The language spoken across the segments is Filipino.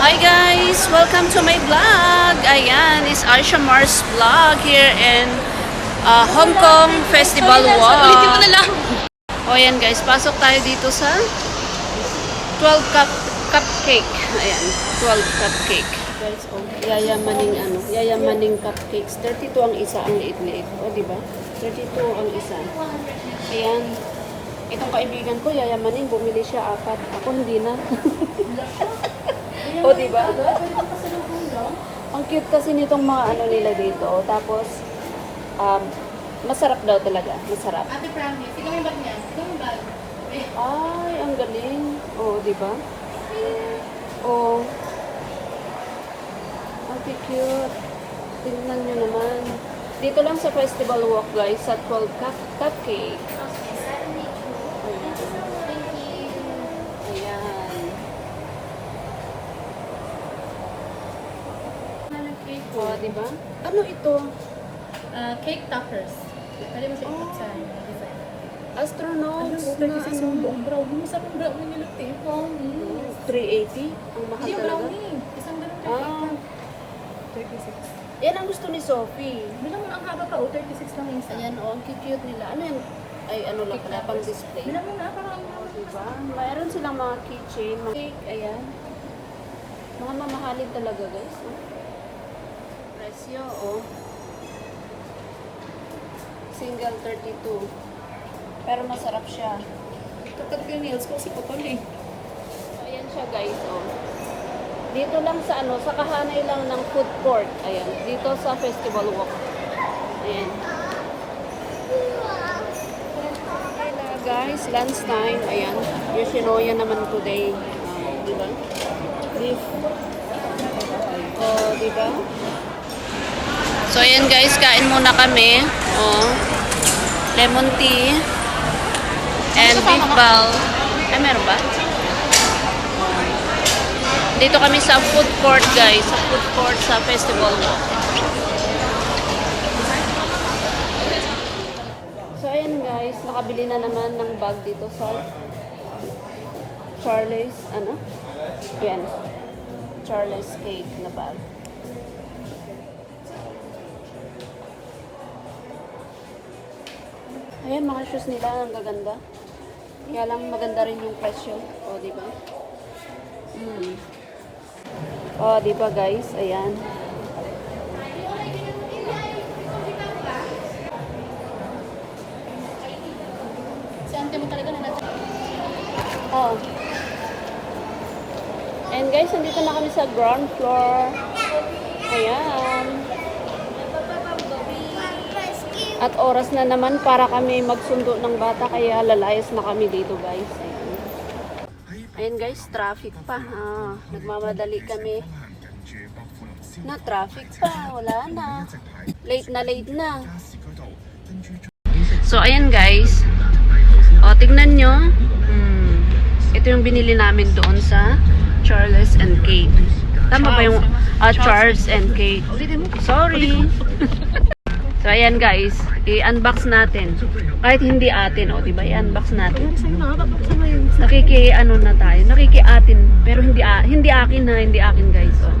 Hi guys! Welcome to my vlog! Ayan, is Aisha Mars vlog here in uh, Hong Kong Festival Walk. Ulitin mo na lang. O ayan guys, pasok tayo dito sa 12 cup cupcake. Ayan, 12 cupcake. Guys, oh, yayamaning ano, yayamaning cupcakes. 32 ang isa, ang liit-liit. O, di ba? 32 ang isa. Ayan. Itong kaibigan ko, yayamaning, bumili siya apat. Ako hindi na. o, di ba? Ang cute kasi nitong mga ano nila dito. Tapos, um, masarap daw talaga. Masarap. Ate Promise, ikaw yung bag niya. Ikaw yung bag. Ay, ang galing. Oo, di ba? Oo. Ang cute. Tingnan nyo naman. Dito lang sa Festival Walk, guys, sa 12 cup cupcake. Ano cake O, di ba? Ano ito? Ah, cake toppers. Pwede mo siya Oh. ikot sa design. Astronauts Ano, na kasi sa ano. buong brownie. Masarap yung brownie nila. Brownie. 380? Ang mahal Hindi yung talaga. brownie. Isang ganun. Ah, 36. yan ang gusto ni Sophie. Bilang mo ang haba pa, oh. 36 lang yung isa. Ayan, oh, ang cute nila. Ano yan? Ay, ano lang pala, pang display. Bilang mo na, parang. Diba? Mayroon silang mga keychain, mga cake, ayan. Mga mamahalin talaga, guys. Oh. Presyo, oh. Single 32. Pero masarap siya. Kapag yung nails ko, si Putol eh. So, ayan siya, guys, oh. Dito lang sa ano, sa kahanay lang ng food court. Ayan, dito sa Festival Walk. Ayan. Kaya guys, lunch time. Ayan, Yoshinoya naman today. Ah, di ba? Beef. Oh, di ba? So, ayan guys, kain muna kami. Oh. Lemon tea. And beef ball. Ay, meron ba? Dito kami sa food court, guys. Sa food court sa Festival Walk. So, ayan guys. Nakabili na naman ng bag dito sa Charlie's, ano? Yan. Charlie's Cake na bag. Ayan, mga shoes nila. Ang gaganda. Kaya lang maganda rin yung presyo. O, di ba? Mm. Oh, di ba guys? Ayan. Oh. And guys, nandito na kami sa ground floor. Ayan. At oras na naman para kami magsundo ng bata kaya lalayas na kami dito guys. Ayan. Ayan guys, traffic pa. Ah, nagmamadali kami. Na traffic pa, wala na. Late na late na. So ayan guys. O tignan nyo. Hmm, ito yung binili namin doon sa Charles and Kate. Tama ba yung ah, Charles and Kate? Sorry. so ayan guys, i-unbox natin. Kahit hindi atin, o diba? I-unbox natin. Nakiki ano na tayo, nakiki atin, pero hindi a- hindi akin ha, hindi akin guys. Oh.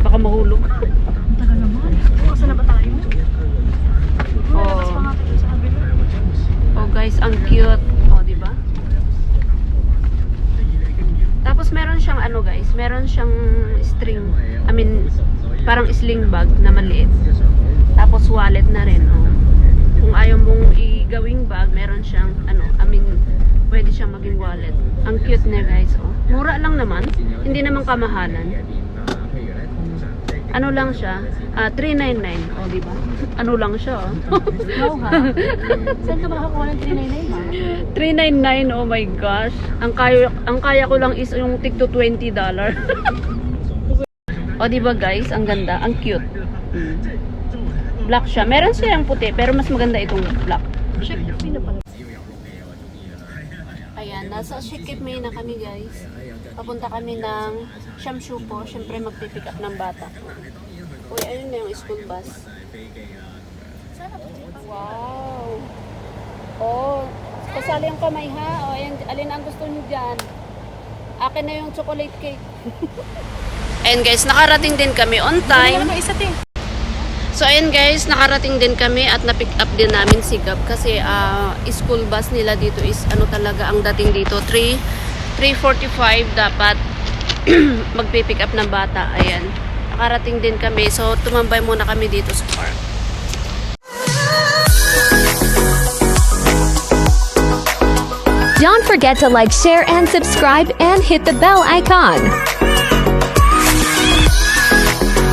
Baka mahulog. Tagal naman. Asa na ba tayo? Oh. Oh guys, ang cute. Oh, di ba? Tapos meron siyang ano guys, meron siyang string, I mean, parang sling bag na maliit. Tapos wallet na rin, oh. Kung ayaw mong i-gawing bag, meron siyang ano, I mean, pwede siyang maging wallet. Ang cute niya guys, oh. Mura lang naman, hindi naman kamahalan. Ano lang siya? Ah, 399. Oh, di ba? Ano lang siya, oh. Wow ha? Saan ka makakuha ng 399 ha? 399, oh my gosh. Ang kaya ang kaya ko lang is yung tig to 20 dollar. o di ba guys, ang ganda, ang cute. Mm. Black siya. Meron siya yung puti, pero mas maganda itong black. Ayan, nasa Shikip May na kami guys. Papunta kami ng Shamshu po. Siyempre magpipick up ng bata. Uy, ayun na yung school bus. Wow! Oh, kasali ang kamay ha. O, ayan, alin ang gusto niyo dyan? Akin na yung chocolate cake. And guys, nakarating din kami on time. Ano? So ayun guys, nakarating din kami at na-pick up din namin si Gab kasi ah, school bus nila dito is ano talaga ang dating dito 3 3:45 dapat magpi-pick up ng bata. Ayan. Nakarating din kami. So tumambay muna kami dito sa park. Don't forget to like, share, and subscribe and hit the bell icon.